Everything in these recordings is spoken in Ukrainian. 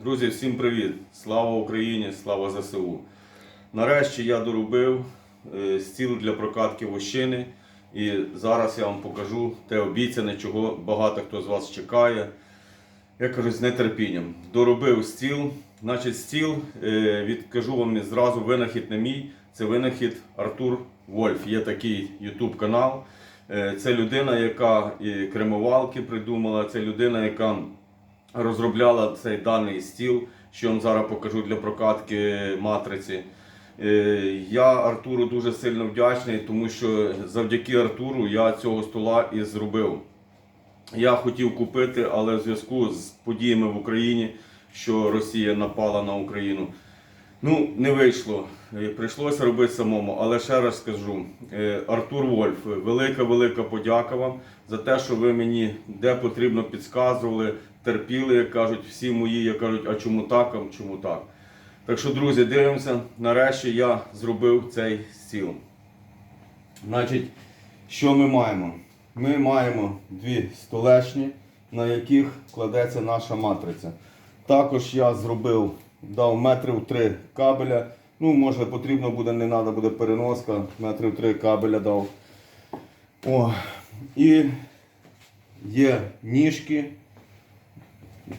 Друзі, всім привіт! Слава Україні! Слава ЗСУ! Нарешті я доробив е, стіл для прокатки вощини. І зараз я вам покажу те обіцяне, чого багато хто з вас чекає. Я кажу, з нетерпінням. Доробив стіл. Значить, стіл, е, відкажу вам зразу, винахід не мій. Це винахід Артур Вольф. Є такий YouTube канал. Е, Це людина, яка і кремувалки придумала, це людина, яка розробляла цей даний стіл, що я вам зараз покажу для прокатки матриці. Е, Я Артуру дуже сильно вдячний, тому що завдяки Артуру я цього стола і зробив. Я хотів купити, але в зв'язку з подіями в Україні, що Росія напала на Україну, ну не вийшло. Е, Прийшлося робити самому. Але ще раз скажу: е, Артур Вольф, велика велика подяка вам за те, що ви мені де потрібно підказували, терпіли, як кажуть, всі мої, як кажуть, а чому так, а чому так. Так що, друзі, дивимося. Нарешті я зробив цей стіл. Значить, що ми маємо? Ми маємо дві столешні, на яких кладеться наша матриця. Також я зробив, дав метрів три кабеля. Ну, може потрібно буде, не треба буде переноска, метрів три кабеля дав. О, і є ніжки,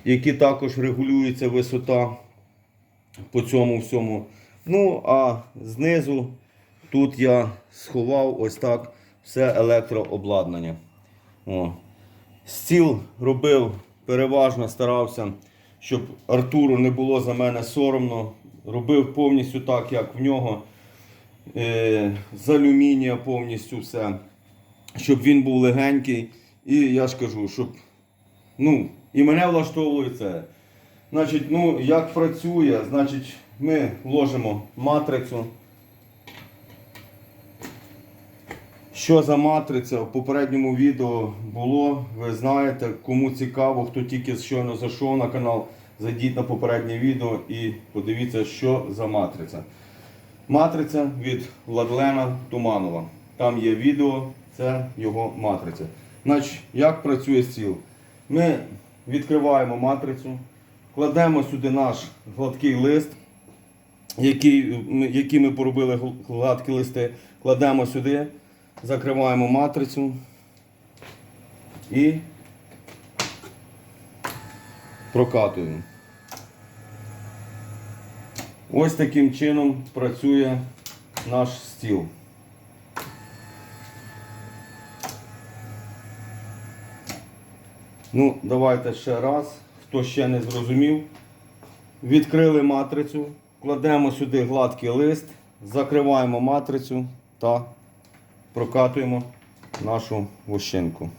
які також регулюється висота по цьому всьому. Ну, а знизу тут я сховав ось так все електрообладнання. О. Стіл робив переважно, старався, щоб Артуру не було за мене соромно. Робив повністю так, як в нього. Е, з алюмінія повністю все. Щоб він був легенький. І я ж кажу, щоб. Ну, і мене влаштовує це. Значить, ну, як працює, значить, ми вложимо матрицю. Що за матриця? В попередньому відео було. Ви знаєте, кому цікаво, хто тільки щойно зайшов на канал, зайдіть на попереднє відео і подивіться, що за матриця. Матриця від Владлена Туманова. Там є відео, це його матриця. Значить, як працює стіл? Ми відкриваємо матрицю, кладемо сюди наш гладкий лист, який, який ми поробили гладкі листи, кладемо сюди, закриваємо матрицю і прокатуємо. Ось таким чином працює наш стіл. Ну, давайте ще раз, хто ще не зрозумів. Відкрили матрицю, кладемо сюди гладкий лист, закриваємо матрицю та прокатуємо нашу вощинку.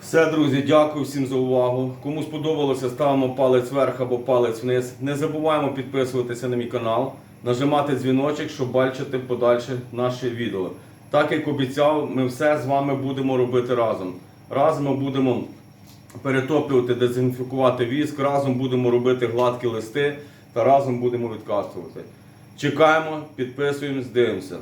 Все, друзі, дякую всім за увагу. Кому сподобалося, ставимо палець вверх або палець вниз. Не забуваємо підписуватися на мій канал, нажимати дзвіночок, щоб бачити подальше наші відео. Так як обіцяв, ми все з вами будемо робити разом. Разом ми будемо перетоплювати, дезінфікувати віск, разом будемо робити гладкі листи та разом будемо відкатувати. Чекаємо, підписуємось, дивимося.